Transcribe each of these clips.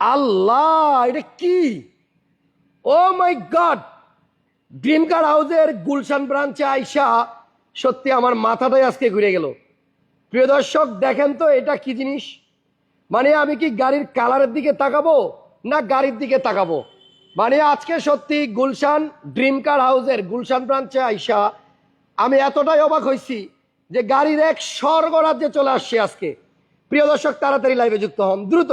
আল্লাহ, এটা কি? Oh my god dream কার হাউসের গুলশান ব্রাঞ্চে আইসা সত্যি আমার মাথাটাই আজকে ঘুরে গেল। প্রিয় দর্শক, দেখেন তো এটা কি জিনিস? মানে আমি কি গাড়ির কালারের দিকে তাকাবো না গাড়ির দিকে তাকাবো? মানে আজকে সত্যি গুলশান ড্রিম কার হাউসের গুলশান ব্রাঞ্চে আইসা আমি এতটাই অবাক হয়েছি যে গাড়ির এক স্বর্গরাজ্যে চলে আসছে আজকে। প্রিয় দর্শক, তাড়াতাড়ি লাইভে যুক্ত হন। দ্রুত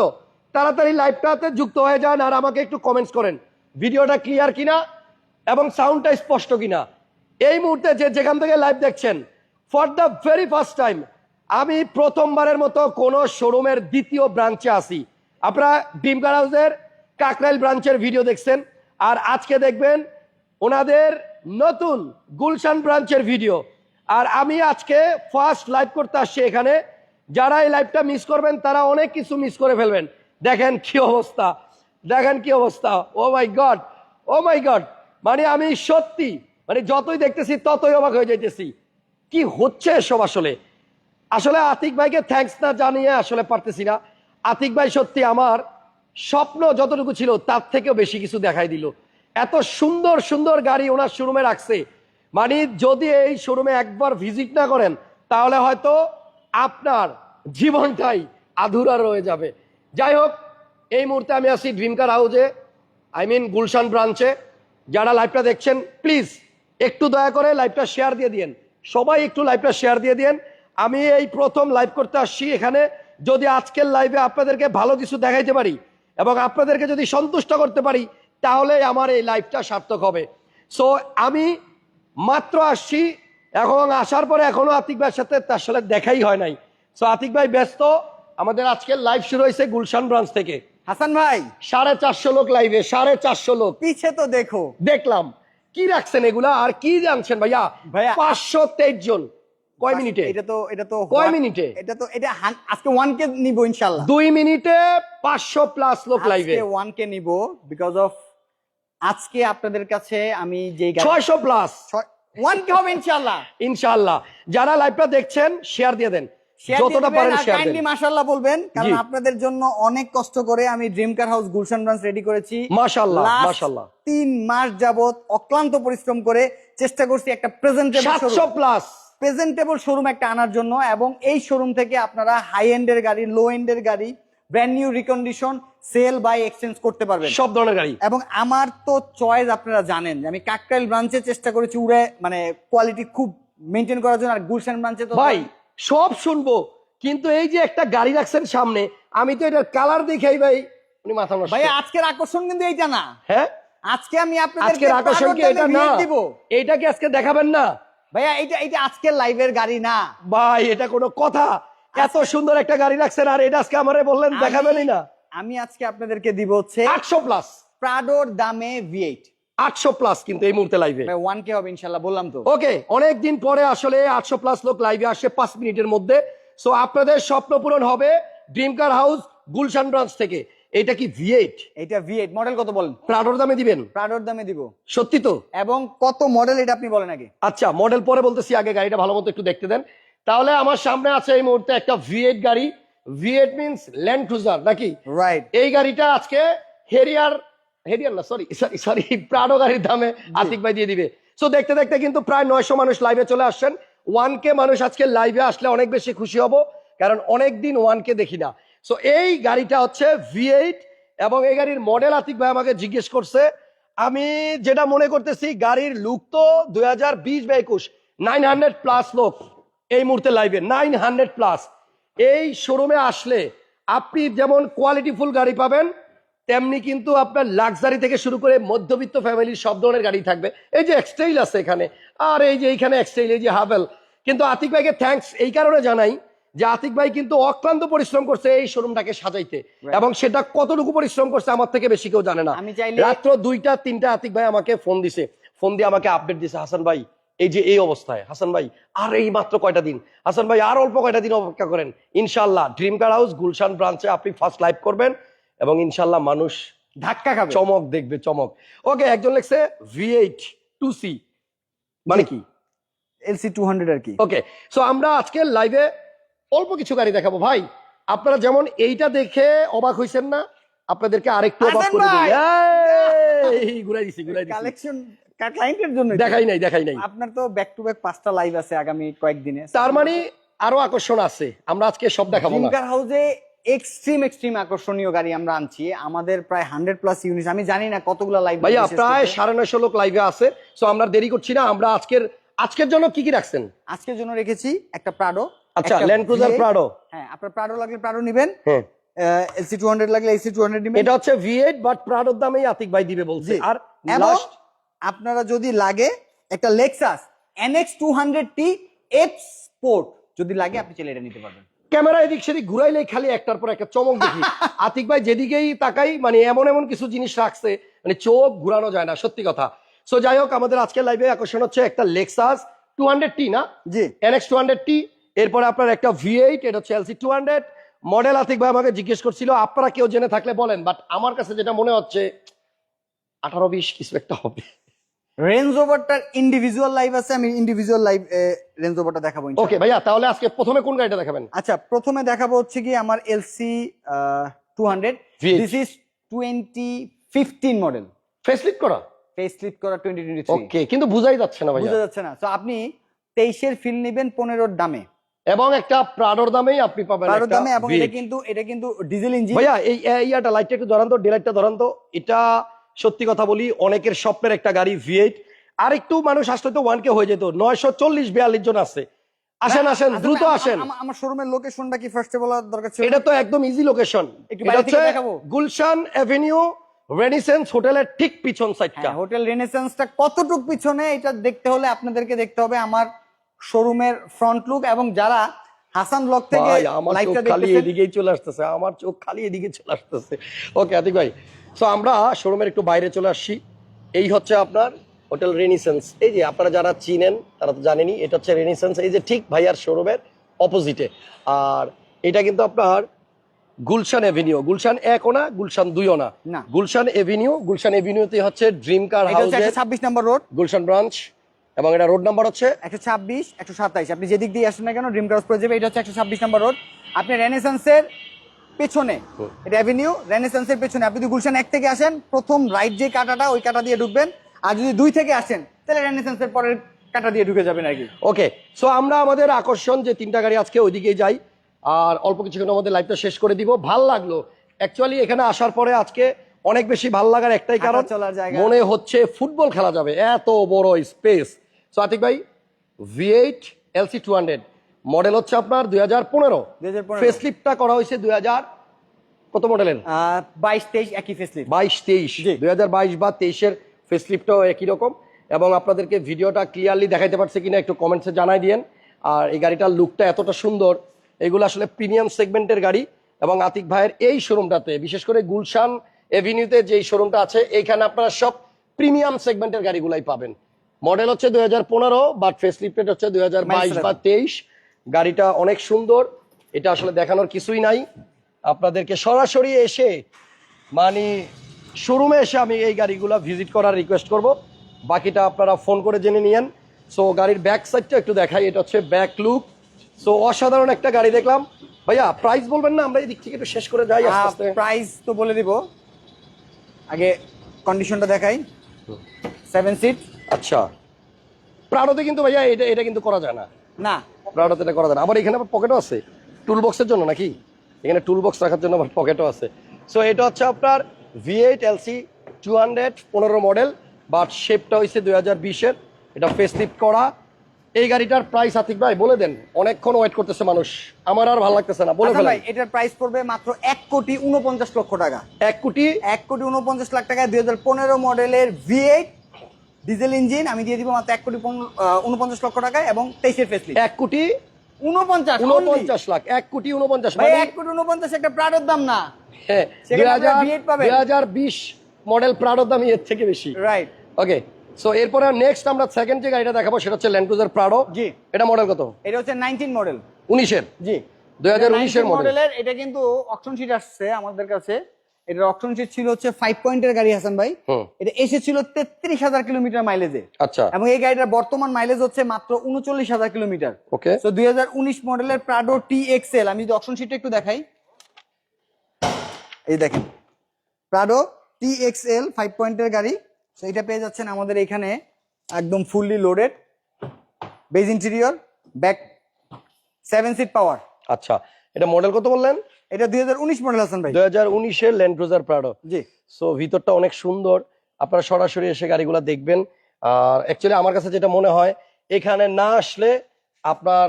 তাড়াতাড়ি লাইভটাতে যুক্ত হয়ে যান আর আমাকে একটু কমেন্টস করেন। ভিডিওটা ক্লিয়ার কিনা এবং সাউন্ডটা স্পষ্ট কিনা? এই মুহূর্তে যে যেখান থেকে লাইভ দেখছেন for the very first time আমি প্রথমবারের মতো কোনো শোরুমের দ্বিতীয় ব্রাঞ্চে আসি আপনারা ডিমকার হাউসের কাকরাইল ব্রাঞ্চের ভিডিও দেখছেন। আর আজকে দেখবেন ওনাদের নতুন গুলশান ব্রাঞ্চের ভিডিও আর আমি আজকে ফার্স্ট লাইভ করতে আসছি এখানে। যারা এই লাইভটা মিস করবেন, তারা অনেক কিছু মিস করে ফেলবেন। দেখেন কি অবস্থা, দেখেন কি অবস্থা, ও my god, O my god মানে আমি সত্যি মানে যতই দেখতেছি ততই অবাক হয়ে যাইতেছি। কি হচ্ছে এসব আসলে? আসলে আতিক ভাইকে থ্যাঙ্কস না জানিয়ে আসলে পারতেছি না। আতিক ভাই সত্যি আমার স্বপ্ন যতটুকু ছিল তার থেকেও বেশি কিছু দেখাই দিল। এত সুন্দর সুন্দর গাড়ি ওনার শোরুমে রাখছে। মানে যদি এই শোরুমে একবার ভিজিট না করেন, তাহলে হয়তো আপনার জীবনটাই আধুরা রয়ে যাবে। যাই হোক এই মুহূর্তে আমি আছি ড্রিম কার হাউজে আই মিন গুলশান ব্রাঞ্চে যারা লাইভটা দেখছেন প্লিজ একটু দয়া করে লাইভটা শেয়ার দিয়ে দিন সবাই একটু লাইভটা শেয়ার দিয়ে দিন আমি এই প্রথম লাইভ করতে আসছি এখানে। যদি আজকের লাইভে আপনাদেরকে ভালো কিছু দেখাইতে পারি এবং আপনাদেরকে যদি সন্তুষ্ট করতে পারি তাহলে আমার এই লাইভটা সার্থক হবে। সো আমি মাত্র আসছি। এখন আসার পরে এখনও আতিক ভাইয়ের সাথে তার সাথে দেখাই হয় নাই। সো আতিক ভাই ব্যস্ত। আমাদের আজকের লাইভ শুরু হয়েছে গুলশান ব্রাঞ্চ থেকে। হাসান ভাই সাড়ে চারশো লোক লাইভে সাড়ে চারশো লোক। পিছে তো দেখো। দেখলাম। কি রাখছেন এগুলা? আর কি জানছেন ভাইয়া? ভাইয়া, পাঁচশো তেইশ জন। কয় মিনিটে? এটা তো এটা তো কয় মিনিটে? এটা তো এটা আজকে ওয়ান কে নিবো ইনশাল্লাহ দুই মিনিটে পাঁচশো প্লাস লোক লাইভে ওয়ান কে নিবো বিকজ অফ আজকে আপনাদের কাছে আমি যে ছয়শো প্লাস ওয়ান কে হবে ইনশাল্লাহ ইনশাআল্লাহ। যারা লাইভটা দেখছেন শেয়ার দিয়ে দেন। যতটা পারেন শেয়ার কাইন্ডলি মাশাআল্লাহ বলবেন কারণ আপনাদের জন্য অনেক কষ্ট করে আমি dream car house Gulshan branch ready করেছি। মাশাআল্লাহ, মাশাআল্লাহ। তিন মাস যাবত অক্লান্ত পরিশ্রম করে চেষ্টা করছি একটা প্রেজেন্টেবল প্লাস প্রেজেন্টেবল শোরুম একটা আনার জন্য এবং এই শোরুম থেকে আপনারা হাই এন্ডের গাড়ি লো এন্ডের গাড়ি brand new recondition sale buy exchange করতে পারবেন। সব ধরনের গাড়ি। এবং আমার তো চয়েস আপনারা জানেন যে আমি কাকরাইল ব্রাঞ্চে চেষ্টা করেছি উড়ে মানে কোয়ালিটি খুব মেনটেন করার জন্য আর গুলশান ব্রাঞ্চে তো ভাই সব শুনব। কিন্তু এই যে একটা গাড়ি রাখছেন সামনে আমি তো এটার কালার দেখাই ভাই। উনি মাথা নষ্ট। ভাই আজকের আকর্ষণ কিন্তু এইটা না। হ্যাঁ? আজকে আমি আপনাদের আকর্ষণ কি এটা না? এইটা কি আজকে দেখাবেন না? ভাইয়া এটা এটা আজকের লাইভের গাড়ি না। ভাই এটা কোনো কথা। এত সুন্দর একটা গাড়ি রাখছেন আর এটা আজকে আমারে বললেন দেখাবেনই না। আমি আজকে আপনাদেরকে দিব হচ্ছে আটশো প্লাস প্রাডোর দামে ভি এইট আটশো প্লাস কিন্তু এই মুহূর্তে লাইভে ওয়ান কে হবে ইনশাল্লাহ বললাম তো। ওকে অনেক দিন পরে আসলে আটশো প্লাস লোক লাইভে আসে পাঁচ মিনিটের মধ্যে। সো আপনাদের স্বপ্ন পূরণ হবে dream car house Gulshan branch থেকে। এটা কি ভি এইট এটা ভি এইট মডেল কত বলেন? প্রাডোর দামে দিবেন। প্রাডোর দামে দিব। সত্যি তো? এবং কত মডেল এটা আপনি বলেন আগে? আচ্ছা মডেল পরে বলতেছি আগে গাড়িটা ভালো মতো একটু দেখতে দেন। তাহলে আমার সামনে আছে এই মুহূর্তে একটা ভি এইট গাড়ি। V eight means Land Cruiser নাকি? রাইট এই গাড়িটা আজকে হেরিয়ার হেরিয়ার না সরি সরি সরি প্রাডো গাড়ির দামে আতিক ভাই দিয়ে দিবে। সো দেখতে দেখতে কিন্তু প্রায় নয়শো মানুষ লাইভে চলে আসছেন। ওয়ান কে মানুষ আজকে লাইভে আসলে অনেক বেশি খুশি হব কারণ অনেক দিন ওয়ান কে দেখি না। সো এই গাড়িটা হচ্ছে ভি এইট এবং এই গাড়ির মডেল আতিক ভাই আমাকে জিজ্ঞেস করছে আমি যেটা মনে করতেছি গাড়ির লুক তো দুই হাজার বিশ বা একুশ নাইন হান্ড্রেড প্লাস লোক এই মুহূর্তে লাইভে নাইন হান্ড্রেড প্লাস এই শোরুমে আসলে আপনি যেমন কোয়ালিটিফুল গাড়ি পাবেন তেমনি কিন্তু আপনার লাক্সারি থেকে শুরু করে মধ্যবিত্ত ফ্যামিলির সব ধরনের গাড়ি থাকবে। এই যে এক্সটাইল আছে এখানে। আর এই যে এইখানে এক্সটাইল এই যে হাভেল কিন্তু আতিক ভাইকে থ্যাঙ্কস এই কারণে জানাই যে আতিক ভাই কিন্তু অক্লান্ত পরিশ্রম করছে এই শোরুমটাকে সাজাইতে। এবং সেটা কতটুকু পরিশ্রম করছে আমার থেকে বেশি কেউ জানে না। রাত্র দুইটা তিনটা আতিক ভাই আমাকে ফোন দিছে। ফোন দিয়ে আমাকে আপডেট দিছে হাসান ভাই এই যে এই অবস্থায় হাসান ভাই আর এই মাত্র কয়টা দিন? হাসান ভাই আর অল্প কয়টা দিন অপেক্ষা করেন। ইনশাল্লাহ ড্রিম কার হাউস গুলশান ব্রাঞ্চে আপনি ফার্স্ট লাইভ করবেন। এবং ইনশাল্লাহ মানুষ ধাক্কা খাবে। চমক দেখবে চমক। ওকে একজন লিখছে ভি এইট টু সি মানে কি? এলসি টু হান্ড্রেড আর কি। ওকে সো আমরা আজকে লাইভে অল্প কিছু গাড়ি দেখাবো। ভাই আপনারা যেমন এইটা দেখে অবাক হয়েছেন না আপনাদেরকে আরেকটু অবাক করে দিই। এই, ঘুরাই দিছি ঘুরাই দিছি। কালেকশন ক্লায়েন্টের জন্য দেখাই নাই দেখাই নাই। আপনার তো ব্যাক টু ব্যাক পাঁচটা লাইভ আছে আগামী কয়েকদিনে। তার মানে আরও আকর্ষণ আছে। আমরা আজকে সব দেখাবো না। হাউসে এক্সট্রিম এক্সট্রিম আকর্ষণীয় গাড়ি আমরা আনছি। আমাদের প্রায় হান্ড্রেড প্লাস ইউনিট আমি জানি না কতগুলো লাইভ ভাইয়া প্রায় সাড়ে নয়শো লোক লাইভে আছে সো আমরা দেরি করছি না আমরা আজকের আজকের জন্য কি কি রাখছেন? আজকের জন্য রেখেছি একটা প্রাডো আচ্ছা ল্যান্ড ক্রুজার প্রাডো হ্যাঁ আপনার প্রাডো লাগলে প্রাডো নিবেন। হ্যাঁ এলসি টু হান্ড্রেড লাগলে এসি টু হান্ড্রেড নিবেন। এটা হচ্ছে ভি এইট বাট প্রাডোর দামেই আতিক ভাই দিবে বলছে। আর লাস্ট আপনারা যদি লাগে একটা Lexus NX two hundred T F sport যদি লাগে আপনি চলে এটা নিতে পারবেন। ক্যামেরা এদিক সেদিক ঘুরাইলেই খালি একটার পর একটা চমক দেখি। আতিক ভাই যেদিকেই তাকাই মানে এমন এমন কিছু জিনিস রাখছে মানে চোখ ঘুরানো যায় না সত্যি কথা। সো যাই হোক আমাদের আজকের লাইভে আকর্ষণ হচ্ছে একটা লেক্সাস টু হান্ড্রেড টি না? জি। এনএক্স টু হান্ড্রেড টি এরপরে আপনার একটা ভি এইট এটা হচ্ছে LC two hundred model Atik ভাই আমাকে জিজ্ঞেস করছিল আপনারা কেউ জেনে থাকলে বলেন বাট আমার কাছে যেটা মনে হচ্ছে আঠারো বিশ কিছু একটা হবে। রেঞ্জ ওভারটার ইন্ডিভিজুয়াল লাইভ আছে আমি ইন্ডিভিজুয়াল লাইভ রেঞ্জ ওভারটা দেখাবো। ওকে ভাইয়া তাহলে আজকে প্রথমে কোন গাড়িটা দেখাবেন? আচ্ছা প্রথমে দেখাবো হচ্ছে কি আমার LC two hundred this is twenty fifteen model facelift করা ফেস স্লিপ করা? টোয়েন্টি টোয়েন্টি ওকে কিন্তু বুঝাই যাচ্ছে না ভাইয়া। বোঝা যাচ্ছে না। তো আপনি তেইশের ফিল নেবেন পনেরোর দামে। এবং একটা প্রাডোর দামেই আপনি পাবেন একটা দামে এবং এটা কিন্তু এটা কিন্তু ডিজেল ইঞ্জিন ভাইয়া এই ইয়াটা লাইটটা একটু ধরান তো ডিলাইটটা ধরান তো। এটা সত্যি কথা বলি অনেকের স্বপ্নের একটা গাড়ি ভি এইট আর একটু মানুষ আসলে তো ওয়ান কে হয়ে যেত নয়শো চল্লিশ বিয়াল্লিশ জন আছে। আসেন আসেন দ্রুত আসেন। আমার শোরুমের লোকেশনটা কি ফার্স্টে বলার দরকার ছিল? এটা তো একদম ইজি লোকেশন একটু এটা বাইরে হচ্ছে থেকে দেখাবো? গুলশান এভিনিউ রেনিসেন্স হোটেলের ঠিক পিছন সাইডটা হোটেল রেনেসেন্সটা কতটুক পিছনে এটা দেখতে হলে আপনাদেরকে দেখতে হবে আমার শোরুমের ফ্রন্ট লুক এবং যারা হাসান ব্লগ থেকে লাইভটা খালি এদিকেই চলে আসতেছে আমার চোখ খালি এদিকে চলে আসতেছে। ওকে আতিক ভাই সো আমরা শোরুমের একটু বাইরে চলে আসছি। এই হচ্ছে আপনার হোটেল রেনিসেন্স এই যে আপনারা যারা চিনেন তারা তো জানেনই এটা হচ্ছে রেনিসেন্স এই যে ঠিক ভাইয়ার শোরুমের অপোজিটে আর এটা কিন্তু আপনার গুলশান এভিনিউ গুলশান একও না গুলশান দুইও না। না। গুলশান এভিনিউ গুলশান এভিনিউতে হচ্ছে ড্রিম কার একশো ছাব্বিশ নম্বর রোড গুলশান ব্রাঞ্চ এবং এটা রোড নাম্বার হচ্ছে? একশো ছাব্বিশ একশো সাতাইশ। আপনি যেদিক দিয়ে আসেন না কেন ড্রিম ক্রস পড়ে যাবে এটা হচ্ছে একশো ছাব্বিশ নম্বর রোড আপনি রেনেসান্সের পেছনে। অ্যাভিনিউ রেনেসান্সের পেছনে। আপনি যদি গুলশান এক থেকে আসেন প্রথম রাইট যে কাটাটা ওই কাটা দিয়ে ঢুকবেন। আর যদি দুই থেকে আসেন তাহলে রেনেসান্সের পরের কাটা দিয়ে ঢুকে যাবেন আর কি। ওকে সো আমরা আমাদের আকর্ষণ যে তিনটা গাড়ি আজকে ওইদিকেই যাই। আর অল্প কিছুক্ষণ আমাদের লাইভটা শেষ করে দিব। ভালো লাগল। অ্যাকচুয়ালি এখানে আসার পরে আজকে অনেক বেশি ভালো লাগার একটাই কারণ। মনে হচ্ছে ফুটবল খেলা যাবে। এত বড় স্পেস সো আতিক ভাই V eight LC two hundred model হচ্ছে আপনার দুই হাজার পনেরো। 2015 ফেসলিপটা করা হয়েছে দুই হাজার কত মডেলের? বাইশ তেইশ একই ফেসলিপ বাইশ তেইশ। দুই হাজার বাইশ বা তেইশের ফেসলিপটাও একই রকম। এবং আপনাদেরকে ভিডিওটা ক্লিয়ারলি দেখাইতে পারছে কিনা একটু কমেন্টসে জানাই দিয়েন। আর এই গাড়িটার লুকটা এতটা সুন্দর। এগুলো আসলে প্রিমিয়াম সেগমেন্টের গাড়ি। এবং আতিক ভাইয়ের এই শোরুমটাতে বিশেষ করে গুলশান এভিনিউতে যেই শোরুমটা আছে এইখানে আপনারা সব প্রিমিয়াম সেগমেন্টের গাড়িগুলাই পাবেন। মডেল হচ্ছে দুই হাজার পনেরো বাট ফেসলিপটেড হচ্ছে দুই হাজার বাইশ বা তেইশ। গাড়িটা অনেক সুন্দর। এটা আসলে দেখানোর কিছুই নাই। আপনাদেরকে সরাসরি এসে মানে শোরুমে এসে আমি এই গাড়িগুলো ভিজিট করার রিকোয়েস্ট করব। বাকিটা আপনারা ফোন করে জেনে নিয়েন। সো গাড়ির ব্যাক সাইডটা একটু দেখাই। এটা হচ্ছে ব্যাক লুক সো অসাধারণ একটা গাড়ি দেখলাম। ভাইয়া প্রাইস বলবেন না? আমরা এই দিক থেকে একটু শেষ করে যাই প্রাইস তো বলে দিব। আগে কন্ডিশনটা দেখাই। সেভেন সিট আচ্ছা। প্রাড়োতে কিন্তু ভাইয়া এটা এটা কিন্তু করা যায় না। না। প্রাড়োতে এটা করা যায় আবার এখানে আবার পকেটও আছে। টুল বক্সের জন্য নাকি? এখানে টুল বক্স রাখার জন্য আবার পকেটও আছে। সো এটা হচ্ছে আপনার V eight LC two hundred পনেরো মডেল বাট শেপটা হয়েছে দুই হাজার বিশের। এটা ফেসলিফট করা। এই গাড়িটার প্রাইস আতিক ভাই বলে দেন। অনেকক্ষণ ওয়েট করতেছে মানুষ। আমার আর ভালো লাগতেছে না। বলে হাসান ভাই এটার প্রাইস পড়বে মাত্র এক কোটি উনপঞ্চাশ লক্ষ টাকা। এক কোটি? এক কোটি উনপঞ্চাশ লাখ টাকায় দুই হাজার পনেরো মডেলের ভি এইট ডিজেল ইঞ্জিন আমি দিয়ে দিব মাত্র এক কোটি উনপঞ্চাশ লক্ষ টাকা এবং তেইশের ফেসলি এক কোটি উনপঞ্চাশ উনপঞ্চাশ লাখ এক কোটি উনপঞ্চাশ মানে এক কোটি উনপঞ্চাশ একটা প্রাডের দাম না। হ্যাঁ দুই হাজার আপনারা V8 পাবেন। দুই হাজার বিশ মডেল প্রাডোর দামই এর থেকে বেশি। রাইট ওকে সো এরপরে নেক্সট আমরা সেকেন্ড যে গাড়িটা দেখাবো সেটা হচ্ছে ল্যান্ড ক্রুজার প্রাডো জি। এটা মডেল কত? এটা হচ্ছে নাইনটিন মডেল উনিশের। জি। দুই হাজার উনিশের মডেলের এটা কিন্তু অকশন শিট আসছে আমাদের কাছে। এটার অকশন শিট ছিল হচ্ছে ফাইভ পয়েন্টের গাড়ি হাসান ভাই। এটা এসেছিল তেত্রিশ হাজার কিলোমিটার মাইলেজে আচ্ছা। এবং এই গাড়িটার বর্তমান মাইলেজ হচ্ছে মাত্র উনচল্লিশ হাজার কিলোমিটার। ওকে। তো দুই হাজার উনিশ মডেলের প্রাডো টি এক্সেল আমি যদি অপশন শিটটা একটু দেখাই। এই দেখেন Prado T X L five পয়েন্টের গাড়ি। তো এটা পেয়ে যাচ্ছেন আমাদের এখানে একদম fully loaded beige interior back seven seat power আচ্ছা এটা মডেল কত বললেন? এটা দুই হাজার উনিশ মডেল হাসান ভাই। দুই হাজার উনিশের Land Cruiser Prado G. So ভিতরটা অনেক সুন্দর। আপনারা সরাসরি এসে গাড়িগুলো দেখবেন। আর অ্যাকচুয়ালি আমার কাছে যেটা মনে হয় এখানে না আসলে আপনার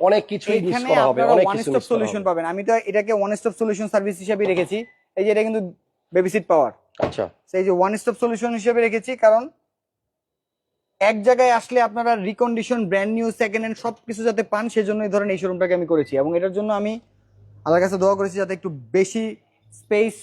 অনেক কিছুই মিস করা হবে অনেক কিছু সলিউশন পাবেন। আমি তো এটাকে ওয়ান স্টপ সলিউশন সার্ভিস হিসেবে রেখেছি। এই যে এটা কিন্তু বেবি সিট পাওয়ার আচ্ছা। সেই যে ওয়ান স্টপ সলিউশন হিসেবে রেখেছি কারণ এক জায়গায় আসলে আপনারা recondition brand new second hand সব কিছু যাতে পান সেজন্য এই ধরনের এই শোরুমটাকে আমি করেছি। এবং এটার জন্য আমি আল্লাহর কাছে দোয়া করেছি যাতে একটু বেশি স্পেস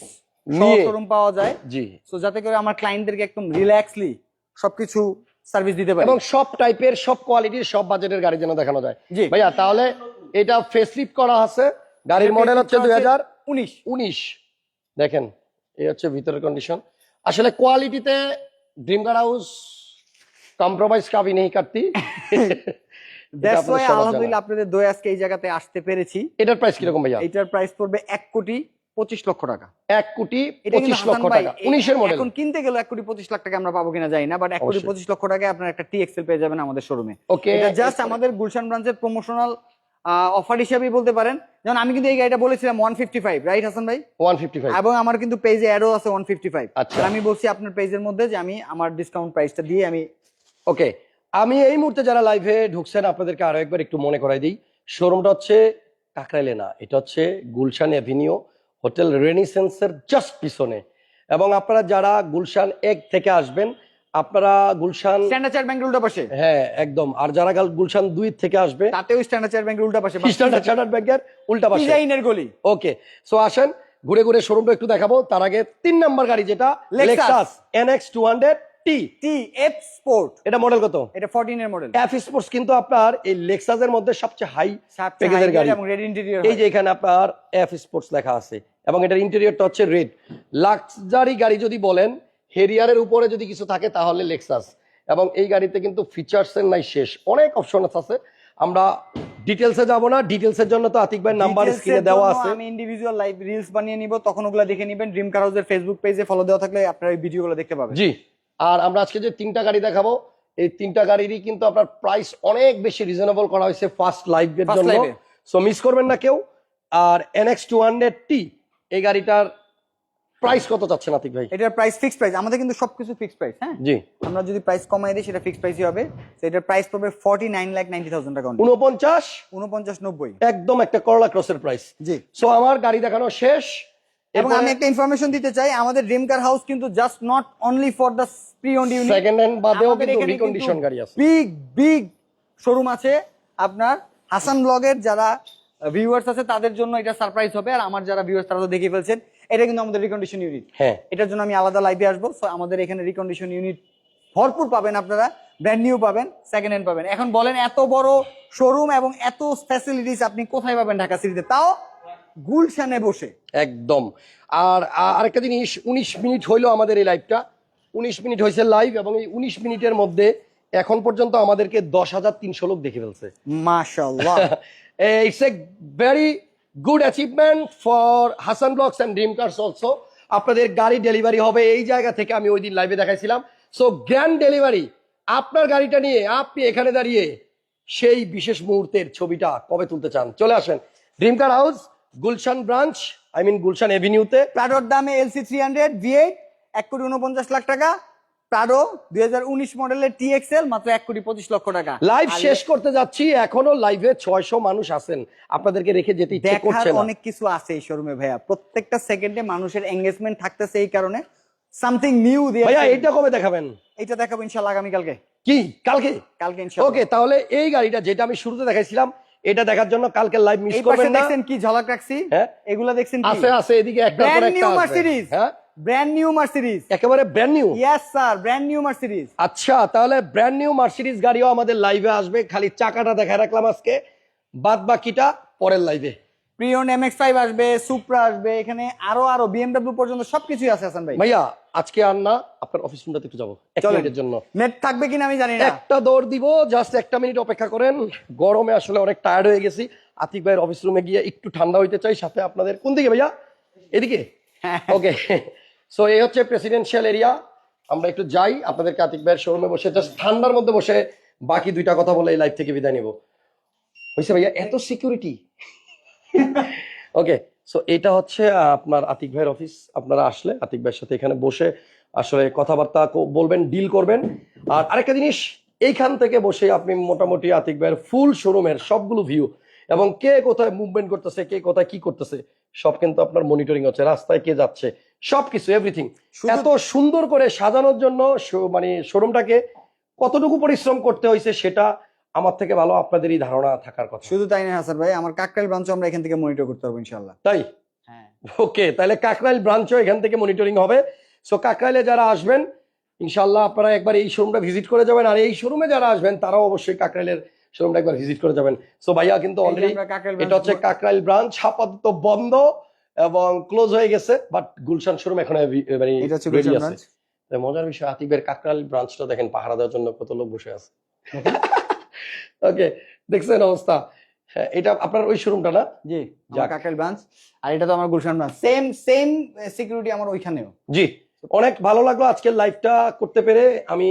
নিয়ে। শোরুম পাওয়া যায়। জি। সো যাতে করে আমার ক্লায়েন্টদেরকে একদম রিল্যাক্সলি সবকিছু সার্ভিস দিতে পারি। এবং সব টাইপের সব কোয়ালিটির সব বাজেটের গাড়ি যেন দেখানো যায়। জি। ভাইয়া তাহলে এটা ফেসলিফট করা আছে। গাড়ির মডেল হচ্ছে দুই হাজার উনিশ। উনিশ। দেখেন এই হচ্ছে ভিতরের কন্ডিশন আসলে কোয়ালিটিতে ড্রিম কার হাউস কম্প্রোমাইজ কাবি নেই কাটতি। দ্যাটস ওয়াই আলহামদুলিল্লাহ আপনাদের দই আজকে এই জায়গাতে আসতে পেরেছি। এটার প্রাইস কীরকম ভাইয়া? এটার প্রাইস পড়বে এক কোটি পঁচিশ লক্ষ টাকা। এক কোটি পঁচিশ লক্ষ টাকা। উনিশের মডেল এখন কিনতে গেলে এক কোটি পঁচিশ লাখ টাকা আমরা পাবো কিনা জানি না বাট এক কোটি পঁচিশ লক্ষ টাকায় আপনার একটা টি এক্সেল পেয়ে যাবেন আমাদের শোরুমে ওকে এটা জাস্ট আমাদের গুলশান ব্রাঞ্চের প্রমোশনাল অফার হিসেবেই বলতে পারেন। যেমন আমি কিন্তু এই গাড়িটা বলেছিলাম one fifty five right Hasan ভাই? ওয়ান ফিফটি ফাইভ এবং আমার কিন্তু পেজে অ্যাডও আছে ওয়ান ফিফটি ফাইভ। আমি বলছি আপনার পেজের মধ্যে যে আমি আমার ডিসকাউন্ট প্রাইসটা দিয়ে আমি ওকে আমি এই মুহূর্তে যারা লাইভে ঢুকছেন আপনাদেরকে আরও একবার একটু মনে করাই দিই। শোরুমটা হচ্ছে কাকরাইলে না এটা হচ্ছে গুলশান অ্যাভিনিউ হোটেল রেনিসেন্সের জাস্ট পিছনে। এবং আপনারা যারা গুলশান এক থেকে আসবেন আপনারা গুলশান স্ট্যান্ডার্ড চার ব্যাংকের উল্টা পাশে? হ্যাঁ একদম। আর যারা গাল- গুলশান দুই থেকে আসবে তাতেও স্ট্যান্ডার্ড চার ব্যাংকের উল্টা পাশে। স্ট্যান্ডার্ড ব্যাংকের উল্টা পাশে। ডিজাইনের গলি। ওকে সো আসেন ঘুরে ঘুরে শোরুমটা একটু দেখাবো। তার আগে তিন নাম্বার গাড়ি যেটা। Lexus NX two hundred T T F sport এটা মডেল কত? এটা ফোরটিন এর মডেল এফ স্পোর্টস কিন্তু আপনার এই লেক্সাসের মধ্যে সবচেয়ে হাই প্যাকেজের গাড়ি। এবং রেড ইন্টেরিয়র এই যে এখানে আপনার এফ স্পোর্টস লেখা আছে এবং এটার ইন্টেরিয়রটা হচ্ছে রেড লাক্সারি গাড়ি যদি বলেন হেরিয়ারের উপরে যদি কিছু থাকে তাহলে লেক্সাস এবং এই গাড়িতে কিন্তু ফিচার্স এর নাই শেষ। অনেক অপশন আছে। আমরা ডিটেলসে যাব না। ডিটেলসের জন্য তো আতিক ভাই নাম্বার স্ক্রিনে দেওয়া আছে। আমি ইন্ডিভিজুয়াল লাইভ রিলস বানিয়ে নিব। তখন ওগুলো দেখে নেবেন। ড্রিম কার হাউসের ফেসবুক পেজে ফলো দেওয়া থাকলে আপনারা এই ভিডিওগুলো দেখতে পাবেন। জি। আর আমরা আজকে যে তিনটা গাড়ি দেখাবো এই তিনটা গাড়িরই কিন্তু আপনার প্রাইস অনেক বেশি রিজনেবল করা হয়েছে ফার্স্ট লাইভের First জন্য। সো মিস করবেন না কেউ। আর এনএক্স টু হান্ড্রেড টি এই গাড়িটার প্রাইস কত চাচ্ছেন আতিক ভাই? এটার প্রাইস ফিক্সড প্রাইস আমাদের কিন্তু সবকিছু ফিক্সড প্রাইস হ্যাঁ? জি। আমরা যদি প্রাইস কমাই দিই সেটা ফিক্সড প্রাইসই হবে। এটার প্রাইস পড়বে forty nine lakh ninety thousand টাকা only। উনপঞ্চাশ উনপঞ্চাশ নব্বই। একদম একটা করলা ক্রসের প্রাইস জি। সো আমার গাড়ি দেখানো শেষ। এবং আমি একটা ইনফরমেশন দিতে চাই আমাদের ড্রিম কার হাউস কিন্তু just not only for the pre owned unit second hand বাদেও কিন্তু রিকন্ডিশন গাড়ি আছে। বিগ বিগ শোরুম আছে। আপনার হাসান ব্লগের যারা ভিউয়ার্স আছে তাদের জন্য এটা সারপ্রাইজ হবে। আর আমার যারা ভিউয়ার্স তারা তো দেখে ফেলছেন এটা কিন্তু আমাদের রিকন্ডিশন ইউনিট হ্যাঁ। এটার জন্য আমি আলাদা লাইভে আসব। সো আমাদের এখানে রিকন্ডিশন ইউনিট ভরপুর পাবেন আপনারা। ব্র্যান্ড নিউ পাবেন সেকেন্ড হ্যান্ড পাবেন। এখন বলেন এত বড় শোরুম এবং এত ফ্যাসিলিটিস আপনি কোথায় পাবেন ঢাকা সিটিতে তাও গুলশানে বসে। একদম। আর আরেকটা জিনিস উনিশ মিনিট হইল আমাদের এই লাইভটা উনিশ মিনিট হয়েছে লাইভ এবং এই উনিশ মিনিটের মধ্যে এখন পর্যন্ত আমাদেরকে দশ হাজার তিনশো লোক দেখে ফেলছে। মাশাআল্লাহ। It's a very good achievement for Hasan blogs and dream cars also আপনাদের গাড়ি ডেলিভারি হবে এই জায়গা থেকে আমি ওই দিন লাইভে দেখাইছিলাম। সো গ্র্যান্ড ডেলিভারি আপনার গাড়িটা নিয়ে আপনি এখানে দাঁড়িয়ে সেই বিশেষ মুহূর্তের ছবিটা কবে তুলতে চান? চলে আসেন। Dream car house Gulshan branch I mean Gulshan এভিনিউতে প্রাডোর দামে এলসি থ্রি হান্ড্রেড ভি এক কোটি উনপঞ্চাশ লাখ টাকা। প্রাডো দুই হাজার উনিশ মডেলের টি এক্সেল মাত্র এক কোটি পঁচিশ লক্ষ টাকা। লাইভ শেষ করতে যাচ্ছি এখনও লাইভে ছয়শো মানুষ আছেন। আপনাদেরকে রেখে যেতে ইচ্ছে করছে অনেক কিছু আছে এই শোরুমে ভাইয়া। প্রত্যেকটা সেকেন্ডে মানুষের এঙ্গেজমেন্ট থাকতেছে এই কারণে। সামথিং নিউ দিয়ে ভাইয়া এটা কবে দেখাবেন? এটা দেখাবো ইনশাল্লাহ আগামীকালকে। কি? কালকে? কালকে ইনশাল্লাহ। ওকে তাহলে এই গাড়িটা যেটা আমি শুরুতে দেখাইছিলাম এটা দেখার জন্য কালকে লাইভ মিস করবেন না। দেখছেন কি ঝলক রাখছি? হ্যাঁ। এগুলা দেখছেন কি? আছে আছে এদিকে একটা পর ব্র্যান্ড একটা নিউ। মার্সিডিজ হ্যাঁ। ব্র্যান্ড নিউ মার্সিডিজ একেবারে brand new yes sir brand new Mercedes আচ্ছা তাহলে ব্র্যান্ড নিউ মার্সিডিজ গাড়িও আমাদের লাইভে আসবে। খালি চাকাটা দেখা রাখলাম আজকে। বাদ বাকিটা পরের লাইভে প্রিয়ন এম এক্স ফাইভ আসবে সুপ্রা আসবে এখানে আরও আরও বিএমডব্লিউ পর্যন্ত সবকিছুই আছে হাসান ভাই। ভাইয়া আজকে আর না আপনার অফিস রুমটাতে একটু যাব। এক মিনিটের জন্য। নেট থাকবে কিনা আমি জানি না। একটা দৌড় দিব জাস্ট একটা মিনিট অপেক্ষা করেন। গরমে আসলে অনেক টায়ার্ড হয়ে গেছি। আতিক ভাইয়ের অফিস রুমে গিয়ে একটু ঠান্ডা হইতে চাই সাথে আপনাদের। কোন দিকে ভাইয়া? এদিকে? হ্যাঁ। ওকে সো এই হচ্ছে প্রেসিডেন্সিয়াল এরিয়া আমরা একটু যাই আপনাদেরকে আতিক ভাইয়ের শোরুমে বসে জাস্ট ঠান্ডার মধ্যে বসে বাকি দুইটা কথা বলে এই লাইভ থেকে বিদায় নিব। হয়েছে ভাইয়া এত সিকিউরিটি ওকে সো এটা হচ্ছে আপনার আতিক ভাইয়ের অফিস আপনারা আসলে আতিক ভাইয়ের সাথে এখানে বসে আসলে কথাবার্তা বলবেন ডিল করবেন। আর আরেকটা জিনিস এইখান থেকে বসে আপনি মোটামুটি আতিক ভাইয়ের ফুল শোরুমের সবগুলো ভিউ এবং কে কোথায় মুভমেন্ট করতেছে কে কোথায় কি করতেছে সব কিন্তু আপনার মনিটরিং হচ্ছে রাস্তায় কে যাচ্ছে সবকিছু এভরিথিং এত সুন্দর করে সাজানোর জন্য মানে শোরুমটাকে কতটুকু পরিশ্রম করতে হয়েছে সেটা আমার থেকে ভালো আপনাদেরই ধারণা থাকার কথা। শুধু তাই না হাসান ভাই আমার কাকরাইল ব্রাঞ্চও আমরা এখান থেকে মনিটর করতে পারব ইনশাল্লাহ তাই? হ্যাঁ। ওকে তাহলে কাকরাইল ব্রাঞ্চও এখান থেকে মনিটরিং হবে। সো কাকরাইলে যারা আসবেন ইনশাল্লাহ আপনারা একবার এই শোরুমটা ভিজিট করে যাবেন। আর এই শোরুমে যারা আসবেন তারাও অবশ্যই কাকরাইলের শোরুমটা একবার ভিজিট করে যাবেন। সো ভাইয়া কিন্তু অলরেডি এটা হচ্ছে কাকরাইল ব্রাঞ্চ আপাতত বন্ধ এবং ক্লোজ হয়ে গেছে বাট গুলশান শোরুম এখন মানে এটা হচ্ছে ready গুলশান আছে। ব্রাঞ্চ তাই মজার বিষয় আতিবের কাকরাইল ব্রাঞ্চটা দেখেন পাহারা দেওয়ার জন্য কত লোক বসে আছে। ওকে দেখছেন অবস্থা। হ্যাঁ এটা আপনার ওই শোরুমটা না? জি। আমার ব্রাঞ্চ আর এটা তো আমার Gulshan branch same same security আমার ওইখানেও। জি অনেক ভালো লাগল আজকের লাইভটা করতে পেরে। আমি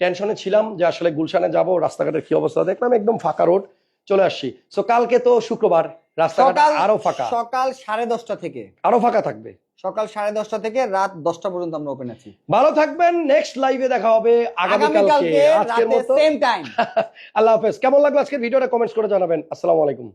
টেনশনে ছিলাম যে আসলে গুলশানে যাব রাস্তাঘাটের কি অবস্থা? দেখলাম একদম ফাঁকা রোড চলে আসছি। সো কালকে তো শুক্রবার রাস্তাঘাট আরও ফাঁকা। সকাল সাড়ে দশটা থেকে। আরও ফাঁকা থাকবে। সকাল সাড়ে দশটা থেকে রাত দশটা পর্যন্ত আমরা ওপেন আছি। ভালো থাকবেন নেক্সট লাইভে দেখা হবে আগামীকালকে আগামীকালকে আজকের মতো সেম টাইম আল্লাহ হাফেজ। কেমন লাগল আজকের ভিডিওটা কমেন্টস করে জানাবেন। আসসালামু আলাইকুম।